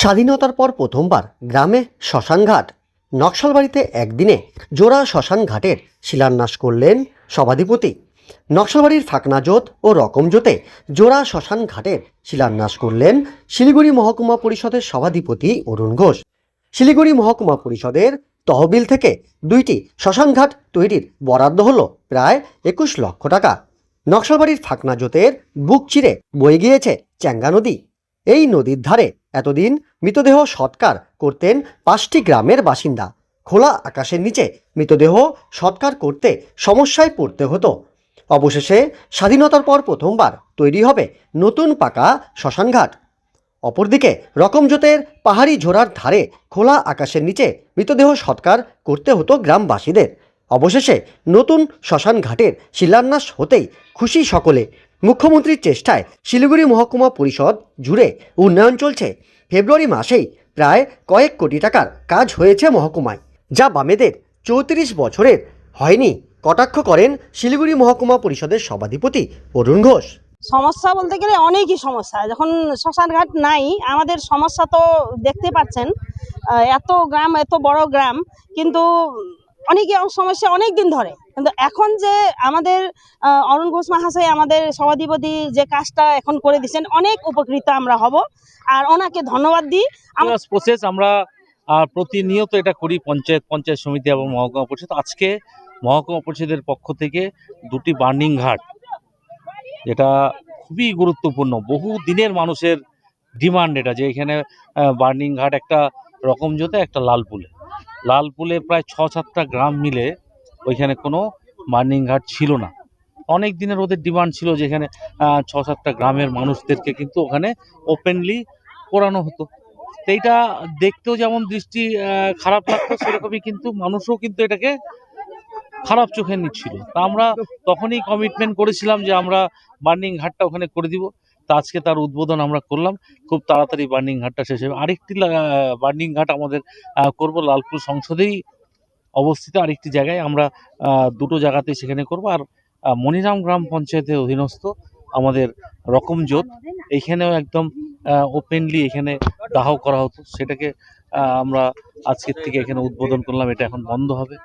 স্বাধীনতার পর প্রথমবার গ্রামে শ্মশানঘাট। নকশালবাড়িতে একদিনে জোড়া শ্মশান ঘাটের শিলান্যাস করলেন সভাধিপতি। নকশালবাড়ির ফাকনাজোত ও রকমজোতে জোড়া শ্মশান ঘাটের শিলান্যাস করলেন শিলিগুড়ি মহকুমা পরিষদের সভাধিপতি অরুণ ঘোষ। শিলিগুড়ি মহকুমা পরিষদের তহবিল থেকে দুইটি শ্মশানঘাট তৈরির বরাদ্দ হল প্রায় একুশ লক্ষ টাকা। নকশালবাড়ির ফাকনাজোতের বুক চিরে বয়ে গিয়েছে চ্যাঙ্গা নদী। এই নদীর ধারে এতদিন মৃতদেহ সৎকার করতেন পাঁচটি গ্রামের বাসিন্দা। খোলা আকাশের নিচে মৃতদেহ সৎকার করতে সমস্যায় পড়তে হতো। অবশেষে স্বাধীনতার পর প্রথমবার তৈরি হবে নতুন পাকা শ্মশানঘাট। অপরদিকে রকমজোতের পাহাড়ি ঝোড়ার ধারে খোলা আকাশের নিচে মৃতদেহ সৎকার করতে হতো গ্রামবাসীদের। অবশেষে নতুন শ্মশান ঘাটের শিলান্যাস হতেই খুশি সকলে মুখ্যমন্ত্রীর চেষ্টায় শিলিগুড়ি মহকুমা পরিষদ জুড়ে উন্নয়ন চলছে। ফেব্রুয়ারি মাসেই প্রায় কয়েক কোটি টাকার কাজ হয়েছে মহকুমায়, যা বামেদের চৌত্রিশ বছরের হয়নি, কটাক্ষ করেন শিলিগুড়ি মহকুমা পরিষদের সভাধিপতি অরুণ ঘোষ। সমস্যা বলতে গেলে অনেকই সমস্যা। যখন শ্মশানঘাট নাই, আমাদের সমস্যা তো দেখতে পাচ্ছেন এত গ্রাম, এত বড় গ্রাম, কিন্তু অনেকই সমস্যা অনেক দিন ধরে। কিন্তু এখন যে আমাদের অরুণ ঘোষ মহাশয় আমাদের সভাধিপতি যে কাজটা এখন করে দিচ্ছেন অনেক উপকৃত আমরা হব। আর ওনাকে ধন্যবাদ দিই। আম- প্রসেস আমরা প্রতিনিয়ত এটা করি পঞ্চায়েত পঞ্চায়েত সমিতি এবং মহকুমা পরিষদ। আজকে মহকুমা পরিষদের পক্ষ থেকে দুটি বার্নিং ঘাট, যেটা খুবই গুরুত্বপূর্ণ। বহু দিনের মানুষের ডিমান্ড এটা যে এখানে বার্নিং ঘাট একটা রকম জোতে একটা লালপুলে লালপুলে প্রায় ছ সাতটা গ্রাম মিলে ওইখানে কোনো বার্নিং ঘাট ছিল না। অনেক দিনের ওদের ডিমান্ড ছিল যেখানে ছ সাতটা গ্রামের মানুষদেরকে কিন্তু ওখানে ওপেনলি করানো হতো। এইটা দেখতেও যেমন দৃষ্টি খারাপ লাগতো, সেরকমই কিন্তু মানুষও কিন্তু এটাকে খারাপ চোখে নিচ্ছিল। তা আমরা তখনই কমিটমেন্ট করেছিলাম যে আমরা বার্নিং ঘাটটা ওখানে করে দিব। তা আজকে তার উদ্বোধন আমরা করলাম। খুব তাড়াতাড়ি বার্নিং ঘাটটা শেষ হবে। আরেকটি বার্নিং ঘাট আমাদের করব লালপুর সংসদেই অবস্থিত। আরেকটি জায়গায় আমরা দুটো জায়গাতে সেখানে করব। আর মনিরাম গ্রাম পঞ্চায়েতের অধীনস্থ আমাদের রকমজোত এইখানেও একদম ওপেনলি এখানে দাহ করা হতো। সেটাকে আমরা আজকের থেকে এখানে উদ্বোধন করলাম। এটা এখন বন্ধ হবে।